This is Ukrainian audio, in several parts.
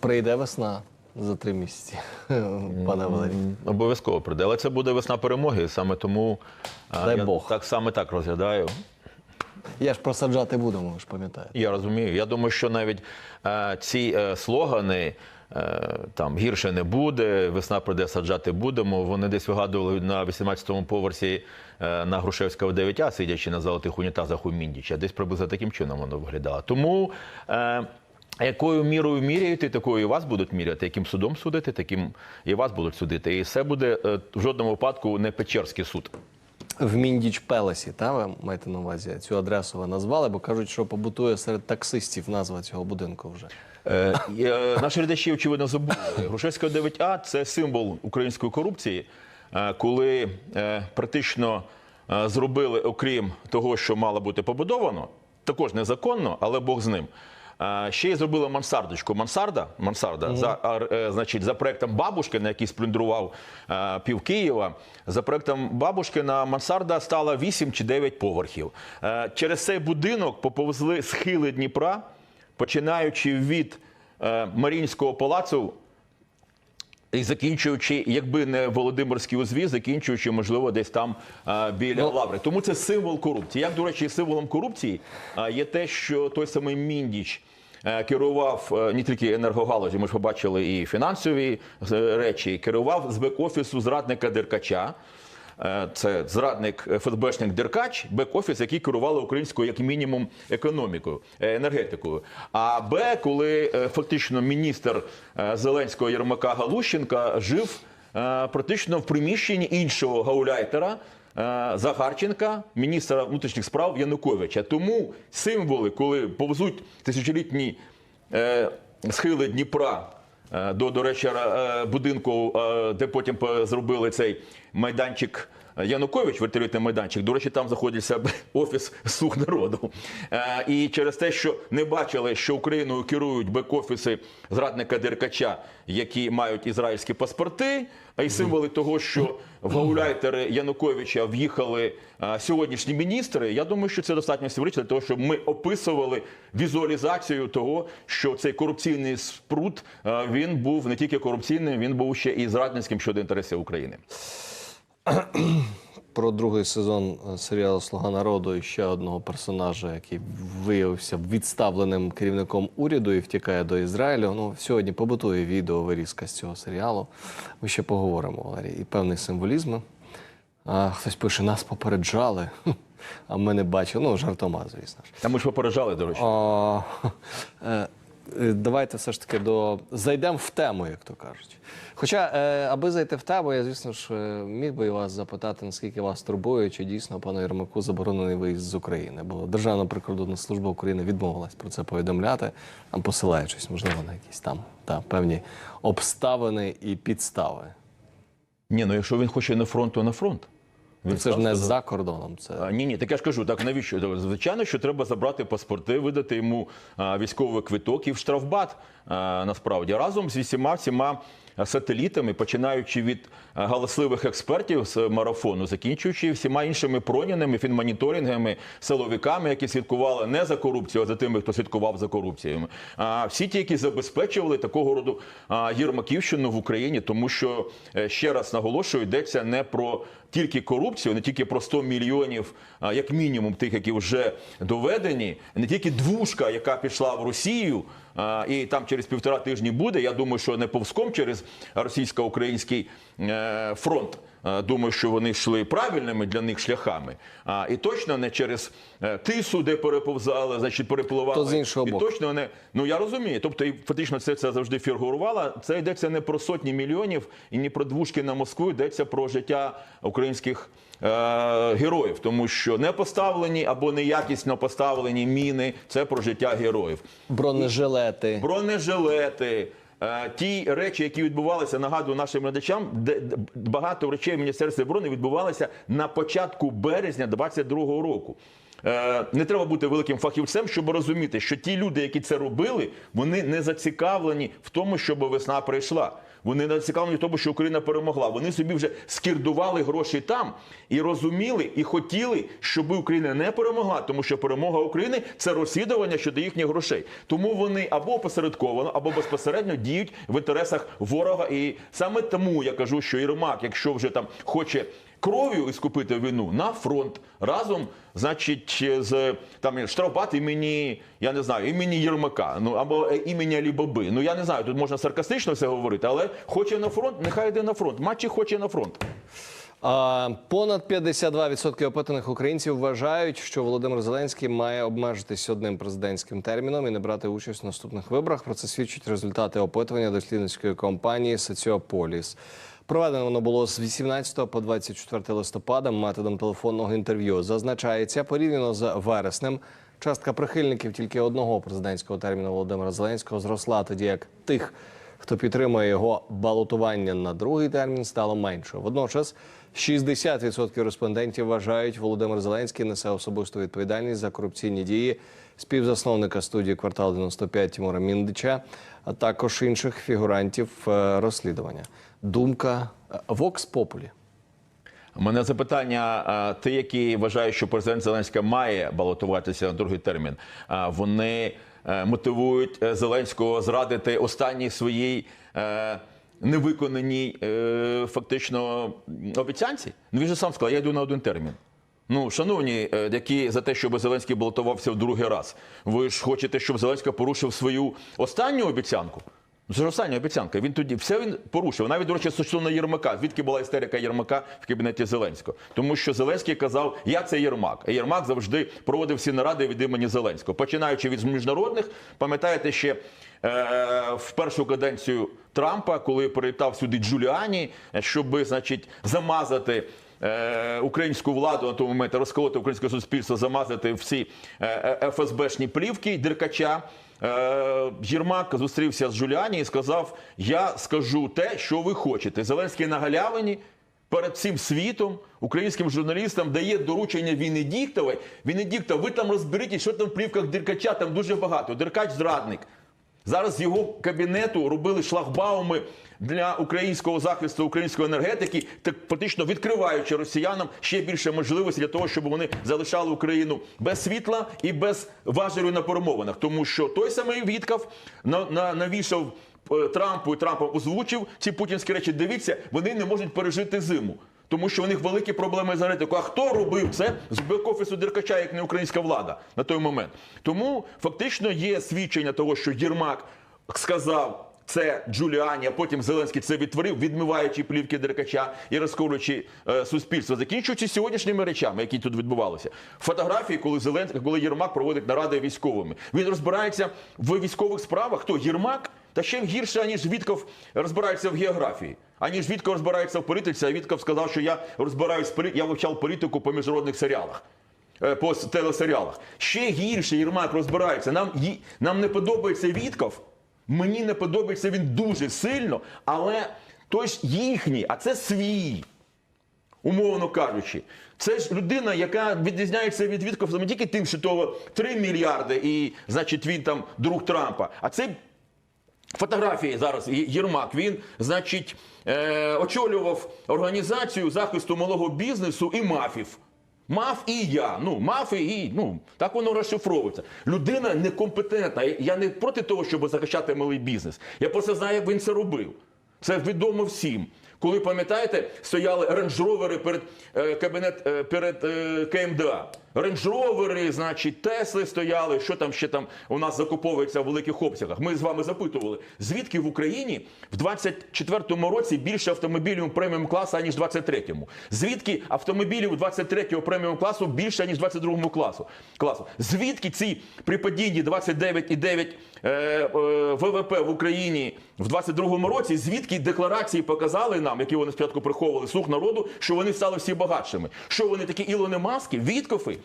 Прийде весна за три місяці, пане Валерій. Обов'язково прийде. Але це буде весна перемоги. Саме тому Дай я Бог. так саме так розглядаю. Я ж просаджати будемо, ви ж пам'ятаєте. Я розумію. Я думаю, що навіть е, ці е, слогани. е, Там гірше не буде, весна прийде, саджати будемо. Вони десь вигадували на 18-му поверсі е, на Грушевського 9А, сидячи на золотих унітазах у Міндіча. Десь приблизно таким чином воно виглядало. Тому е, якою мірою міряєте, такою і вас будуть міряти. Яким судом судити, таким і вас будуть судити. І це буде е, в жодному випадку не Печерський суд. В Міндіч Пелесі, та ви маєте на увазі цю адресу ви назвали, бо кажуть, що побутує серед таксистів назва цього будинку вже. Е, е, Наші глядачі, очевидно, забули. Грушевського 9А це символ української корупції, е, коли е, практично е, зробили, окрім того, що мало бути побудовано, також незаконно, але Бог з ним. Е, Ще й зробили мансардочку. Мансарда, мансарда за, а, е, значить, за проектом Бабушкина, який сплюндрував е, пів Києва. За проектом бабушкина мансарда стала 8 чи 9 поверхів. Е, Через цей будинок поповзли схили Дніпра починаючи від Марінського Маріїнського палацу і закінчуючи, якби не Володимирський узвіз, закінчуючи, можливо, десь там а, біля Ну, Лаври. Тому це символ корупції. Як, до речі, символом корупції а, є те, що той самий Міндіч. е, Керував е, не тільки енергогалузі, ми ж побачили і фінансові е, речі. Керував з бек-офісу зрадника Деркача. Е, Це зрадник е, ФСБшник Деркач, бек-офіс, який керували українською як мінімум економікою, е, енергетикою. А Б, коли фактично міністр Зеленського Єрмака Галущенка жив практично в приміщенні іншого гауляйтера. Захарченка, міністра внутрішніх справ Януковича. Тому символи, коли повзуть тисячолітні схили Дніпра до, до речі, е, будинку, е, де потім по- зробили цей майданчик Янукович, вертолітний майданчик. До речі, там знаходиться офіс слуг народу. Е, І через те, що не бачили, що Україною керують бек-офіси зрадника Деркача, які мають ізраїльські паспорти, а й символи того, що в гауляйтери Януковича в'їхали е, сьогоднішні міністри. Я думаю, що це достатньо символічно для того, щоб ми описували візуалізацію того, що цей корупційний спрут е, він був не тільки корупційним, він був ще і зрадницьким щодо інтересів України. Про другий сезон е, серіалу Слуга народу і ще одного персонажа, який виявився відставленим керівником уряду і втікає до Ізраїлю. Ну, сьогодні побутує відео вирізка з цього серіалу. Ми ще поговоримо, Валерій. І певний символізм. А, хтось пише, нас попереджали, а ми не бачили. Ну, жартома, звісно ж. Та ми ж попереджали, до речі. Е, давайте все ж таки до зайдемо в тему, як то кажуть. Хоча, е, аби зайти в тему, я, звісно ж, е, міг би вас запитати, наскільки вас турбує, чи дійсно пану Єрмаку заборонений виїзд з України. Бо Державна прикордонна служба України відмовилась про це повідомляти, посилаючись, можливо, на якісь там та, певні обставини і підстави. Ні, ну якщо він хоче на фронт, то на фронт. Він Це ж не за кордоном. Це Ні, ні, так я ж кажу, так навіщо? Звичайно, що треба забрати паспорти, видати йому військовий квиток і в штрафбат насправді разом з усіма всіма сателітами, починаючи від галасливих експертів з марафону, закінчуючи всіма іншими проняними фінмоніторингами, силовиками, які слідкували не за корупцією, а за тими, хто слідкував за корупцією. А всі ті, які забезпечували такого роду Єрмаківщину в Україні, тому що е, ще раз наголошую, йдеться не про тільки корупцію, не тільки про 100 мільйонів, як мінімум, тих, які вже доведені, не тільки двушка, яка пішла в Росію, і там через півтора тижні буде. Я думаю, що не повзком через російсько-український е, фронт. Е, Думаю, що вони йшли правильними для них шляхами, а і точно не через е, тису, де переповзали, значить перепливали. То з іншого і боку. точно не ну я розумію. Тобто, і фактично це, це завжди фігурувало. Це йдеться не про сотні мільйонів і не про двушки на Москву, йдеться про життя українських е, героїв, тому що не поставлені або неякісно поставлені міни це про життя героїв. бронежилети. Бронежилети. Е, Ті речі, які відбувалися, нагадую нашим глядачам, де багато речей в Міністерстві оборони відбувалися на початку березня 22-го року. е, не треба бути великим фахівцем, щоб розуміти, що ті люди, які це робили, вони не зацікавлені в тому, щоб весна прийшла. Вони не зацікавлені в тому, що Україна перемогла. Вони собі вже скірдували гроші там і розуміли, і хотіли, щоб Україна не перемогла, тому що перемога України це розслідування щодо їхніх грошей. Тому вони або посередковано, або безпосередньо діють в інтересах ворога. І саме тому я кажу, що Єрмак, якщо вже там хоче кров'ю іскупити війну на фронт разом, значить, з там штрафбат імені, я не знаю, імені Єрмака, ну або е, імені Алібаби. Ну я не знаю, тут можна саркастично все говорити, але хоче на фронт, нехай йде на фронт. Матчі хоче на фронт. Понад 52% опитаних українців вважають, що Володимир Зеленський має обмежитись одним президентським терміном і не брати участь в наступних виборах. Про це свідчать результати опитування дослідницької компанії Соціополіс. Проведено воно було з 18 по 24 листопада методом телефонного інтерв'ю. Зазначається порівняно з вереснем. Частка прихильників тільки одного президентського терміну Володимира Зеленського зросла, тоді як тих, хто підтримує його балотування на другий термін, стало менше. Водночас 60% респондентів вважають, Володимир Зеленський несе особисту відповідальність за корупційні дії співзасновника студії квартал 95 Тимура Міндича, а також інших фігурантів е, розслідування. Думка Вокс Vox Populi. Мене запитання: ти, які вважають, що президент Зеленський має балотуватися на другий термін, вони е, мотивують е, Зеленського зрадити останній своїй. е, Невиконаній фактично обіцянці. Ну він же сам сказав, я йду на один термін. Ну, шановні, які за те, щоб Зеленський балотувався в другий раз, ви ж хочете, щоб Зеленський порушив свою останню обіцянку? Це ж остання обіцянка. Він тоді все він порушив. Навіть, до речі, стосовно Єрмака. Звідки була істерика Єрмака в кабінеті Зеленського? Тому що Зеленський казав, я це Єрмак. А Єрмак завжди проводив всі наради від імені Зеленського. Починаючи від міжнародних, пам'ятаєте ще е, в першу каденцію Трампа, коли прилітав сюди Джуліані, щоб, значить, замазати. Е, Українську владу на тому моменті розколоти українське суспільство, замазати всі е, е, ФСБшні плівки Деркача. Єрмак зустрівся з Джуліані і сказав: Я скажу те, що ви хочете. Зеленський на галявині перед всім світом, українським журналістам дає доручення Венедіктової. Венедіктов, ви там розберіть, що там в плівках Деркача, там дуже багато. Деркач зрадник. Зараз його кабінету робили шлагбауми для українського захисту української енергетики, так фактично відкриваючи росіянам ще більше можливостей для того, щоб вони залишали Україну без світла і без важелю на перемовинах. Тому що той самий Віткав на, на, навішав е, Трампу і Трампом озвучив ці путінські речі. Дивіться, вони не можуть пережити зиму. Тому що у них великі проблеми з енергетикою. А хто робив це з бек-офісу Деркача, як не українська влада на той момент? Тому фактично є свідчення того, що Єрмак сказав це Джуліані, а потім Зеленський це відтворив, відмиваючи плівки Деркача і розколюючи е, суспільство, закінчуючи сьогоднішніми речами, які тут відбувалися. Фотографії, коли Зеленський, коли Єрмак проводить наради військовими. Він розбирається в військових справах. Хто Єрмак? Та ще гірше, ніж Вітков розбирається в географії. Аніж Вітков розбирається в політиці, а Вітков сказав, що я розбираюсь в я вивчав політику по міжнародних серіалах. е, По телесеріалах. Ще гірше Єрмак розбирається. Нам, нам не подобається Вітков. Мені не подобається він дуже сильно, але той ж їхній, а це свій умовно кажучи. Це ж людина, яка відрізняється від Віткофа не тільки тим, що того 3 мільярди, і значить він там друг Трампа, а це фотографії зараз Єрмак. Він, значить, е, очолював організацію захисту малого бізнесу і мафів. Маф і я. Ну, мафи і ну так воно розшифровується. Людина некомпетентна. Я не проти того, щоб захищати малий бізнес. Я просто знаю, як він це робив. Це відомо всім. Коли пам'ятаєте, стояли рейндж-ровери перед е, кабінет е, перед е, КМДА. Рейндж-ровери, значить, Тесли стояли. Що там ще там у нас закуповується в великих обсягах? Ми з вами запитували, звідки в Україні в 24-му році більше автомобілів преміум класу, аніж в 23-му? Звідки автомобілів 23-го преміум класу більше, ніж в 22-му класу? класу? Звідки ці при падінні 29,9 е, е, ВВП в Україні в 22-му році, звідки декларації показали нам, які вони спочатку приховували слух народу, що вони стали всі багатшими? Що вони такі Ілони Маски, Віткофи?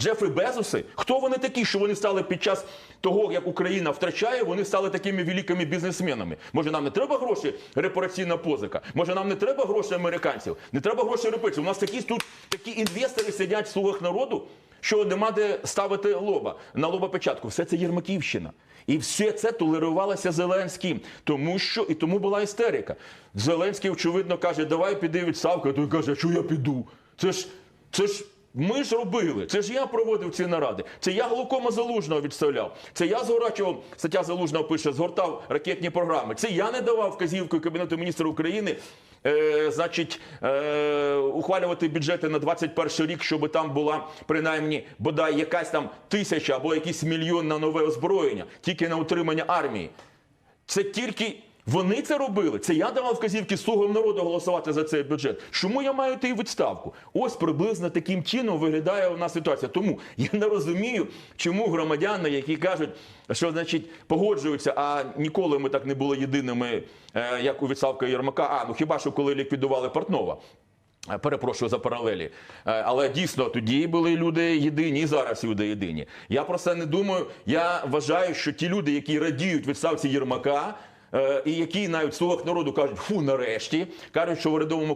Джефрі Безоси, хто вони такі, що вони стали під час того, як Україна втрачає, вони стали такими великими бізнесменами. Може, нам не треба гроші репараційна позика? Може, нам не треба гроші американців? Не треба гроші європейців? У нас такі тут такі інвестори сидять в слугах народу, що нема де ставити лоба на лоба печатку. Все це Єрмаківщина. І все це толерувалося Зеленським, тому що і тому була істерика. Зеленський, очевидно, каже, давай піди у відставку. А той каже, що я піду? Це ж це ж. Ми ж робили, це ж я проводив ці наради. Це я глукома залужного відставляв. Це я згорачував, стаття залужного пише, згортав ракетні програми. Це я не давав вказівку Кабінету міністрів України, е, значить, е, ухвалювати бюджети на 21 рік, щоб там була принаймні бодай якась там тисяча або якийсь мільйон на нове озброєння, тільки на утримання армії. Це тільки вони це робили. Це я давав вказівки слугам народу голосувати за цей бюджет. Чому я маю йти у відставку? Ось приблизно таким чином виглядає у нас ситуація. Тому я не розумію, чому громадяни, які кажуть, що значить погоджуються, а ніколи ми так не були єдиними, е, як у відставку Єрмака. А ну хіба що коли ліквідували Портнова. Е, Перепрошую за паралелі. Е, Але дійсно тоді були люди єдині, і зараз люди єдині. Я про це не думаю. Я вважаю, що ті люди, які радіють відставці Єрмака. Е, І які навіть в слугах народу кажуть, фу, нарешті кажуть, що в урядовому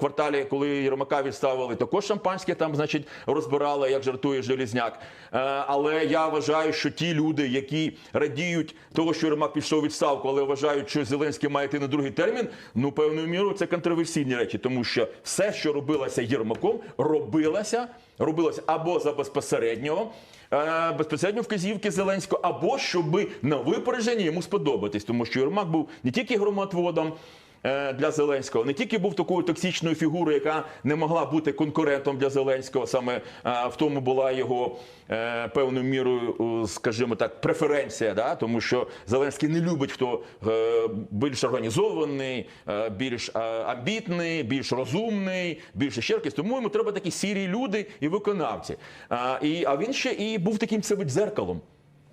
кварталі, коли Єрмака відставили, також шампанське там, значить, розбирали, як жартує Желізняк. Е, Але я вважаю, що ті люди, які радіють того, що Єрмак пішов відставку, але вважають, що Зеленський має йти на другий термін, ну певною мірою це контроверсійні речі, тому що все, що робилося Єрмаком, робилося, робилося або за безпосереднього. Е, Безпосередньо вказівки Зеленського, або щоб на випередження йому сподобатись, тому що Єрмак був не тільки громоотводом е, для Зеленського, не тільки був такою токсичною фігурою, яка не могла бути конкурентом для Зеленського. Саме е, в тому була його е, певною мірою, е, скажімо так, преференція, да? тому що Зеленський не любить хто е, більш організований, е, більш е, амбітний, більш розумний, більш ще якийсь. Тому йому треба такі сірі люди і виконавці. А він ще і був таким себе дзеркалом.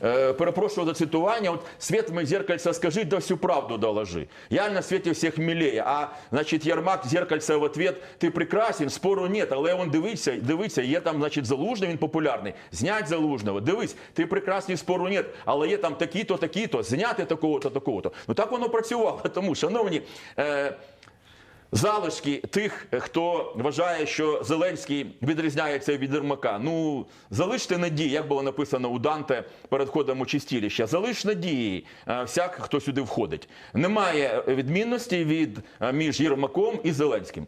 Э, перепрошую за цитування. От свет мой зеркальце скажи, да всю правду доложи. Я на світі всіх милее. А значить, Ярмак зеркальце в ответ, ти прекрасен, спору нет. Але он дивиться, дивиться, є там, значить, залужний, він популярний. Знять залужного. Дивись, ти прекрасний, спору нет. Але є там такі-то, такі-то, зняти такого-то, такого-то. Ну так воно працювало. Тому, шановні. Е, Залишки тих, хто вважає, що Зеленський відрізняється від Єрмака. Ну залиште надії, як було написано у Данте перед ходом у чистіліща. Залиш надії е, всяк, хто сюди входить. Немає відмінності від е, між Єрмаком і Зеленським.